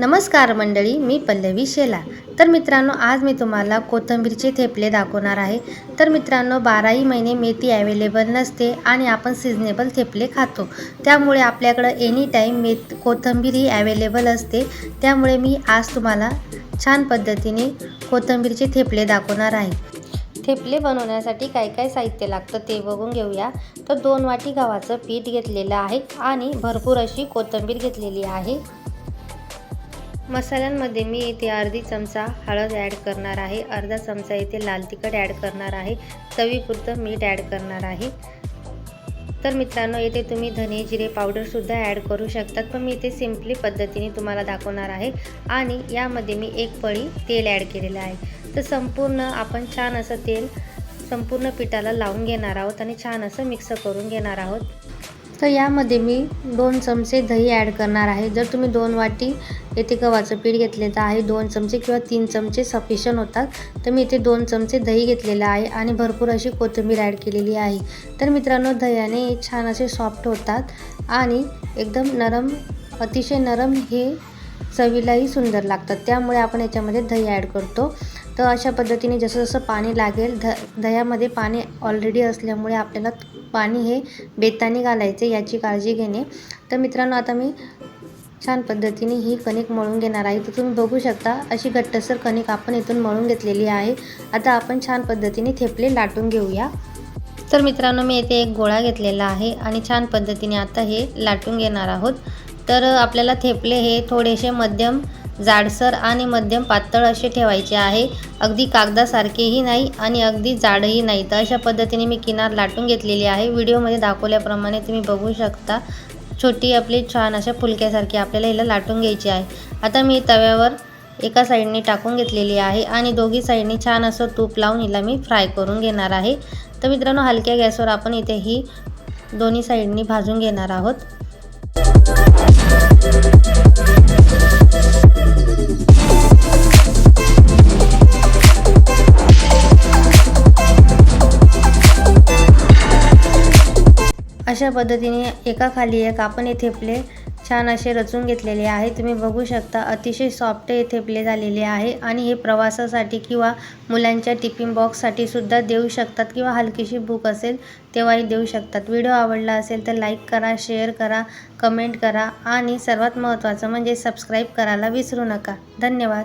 नमस्कार मंडळी मी पल्लवी शेला तर मित्रांनो आज मी तुम्हाला कोथंबीरचे थेपले दाखवणार आहे. तर मित्रांनो बाराही महिने मेथी ॲवेलेबल नसते आणि आपण सिजनेबल थेपले खातो. त्यामुळे आपल्याकडं एनी टाईम मेथ कोथंबीर ही ॲवेलेबल असते. त्यामुळे मी आज तुम्हाला छान पद्धतीने कोथंबीरचे थेपले दाखवणार आहे. थेपले बनवण्यासाठी काय काय साहित्य लागतं ते बघून घेऊया. तर दोन वाटी गव्हाचं पीठ घेतलेलं आहे आणि भरपूर अशी कोथिंबीर घेतलेली आहे. मसाल्यांमध्ये मी इथे अर्धी चमचा हळद ॲड करणार आहे. अर्धा चमचा इथे लाल तिखट ॲड करणार आहे. चवीपुरतं मीठ ॲड करणार आहे. तर मित्रांनो इथे तुम्ही धने जिरे पावडरसुद्धा ॲड करू शकतात. पण मी इथे सिम्पली पद्धतीने तुम्हाला दाखवणार आहे. आणि यामध्ये मी एक पळी तेल ॲड केलेलं आहे. तर संपूर्ण आपण छान असं तेल संपूर्ण पिठाला लावून घेणार आहोत आणि छान असं मिक्स करून घेणार आहोत. तर यामध्ये मी दोन चमचे दही ॲड करणार आहे. जर तुम्ही दोन वाटी येथे गव्हाचं पीठ घेतले तर आहे दोन चमचे किंवा तीन चमचे सफिशन होतात. तर मी इथे दोन चमचे दही घेतलेलं आहे आणि भरपूर अशी कोथिंबीर ॲड केलेली आहे. तर मित्रांनो दह्याने छान असे सॉफ्ट होतात आणि एकदम नरम अतिशय नरम हे चवीलाही सुंदर लागतात. त्यामुळे आपण याच्यामध्ये दही ॲड करतो. तर अशा पद्धतीने जसं जसं पाणी लागेल ध दह्यामध्ये पाणी ऑलरेडी असल्यामुळे आपल्याला पाणी हे बेताने घालायचे याची काळजी घेणे. तर मित्रांनो आता मी छान पद्धतीने ही कणिक मळून घेणार आहे. तर तुम्ही बघू शकता अशी घट्टसर कणिक आपण इथून मळून घेतलेली आहे. आता आपण छान पद्धतीने थेपले लाटून घेऊया. तर मित्रांनो मी इथे एक गोळा घेतलेला आहे आणि छान पद्धतीने आता हे लाटून घेणार आहोत. तर आपल्याला थेपले हे थोडेसे मध्यम जाडसर आणि मध्यम पातळ असे ठेवायचे आहे. अगदी कागदासारखेही नाही आणि अगदी जाडही नाही तर अशा पद्धतीने मी किनार लाटून घेतलेली आहे. व्हिडिओमध्ये दाखवल्याप्रमाणे तुम्ही बघू शकता. छोटी आपली छान अशा फुलक्यासारखी आपल्याला हिला लाटून घ्यायची आहे. आता मी तव्यावर एका साईडने टाकून घेतलेली आहे आणि दोघी साईडने छान असं तूप लावून हिला मी फ्राय करून घेणार आहे. तर मित्रांनो हलक्या गॅसवर आपण इथे ही दोन्ही साईडनी भाजून घेणार आहोत. thank you अशा पद्धतीने एकाखाली एक आपण हे थेपले. छान असे रचून घेतलेले आहे. तुम्ही बघू शकता अतिशय सॉफ्ट हे थेपले झालेले आहे आणि हे प्रवासासाठी किंवा मुलांच्या टिफिन बॉक्ससाठी सुद्धा देऊ शकतात किंवा हलकीशी भूक असेल तेव्हाही देऊ शकतात. व्हिडिओ आवडला असेल तर लाईक करा शेअर करा कमेंट करा आणि सर्वात महत्त्वाचं म्हणजे सबस्क्राईब करायला विसरू नका. धन्यवाद.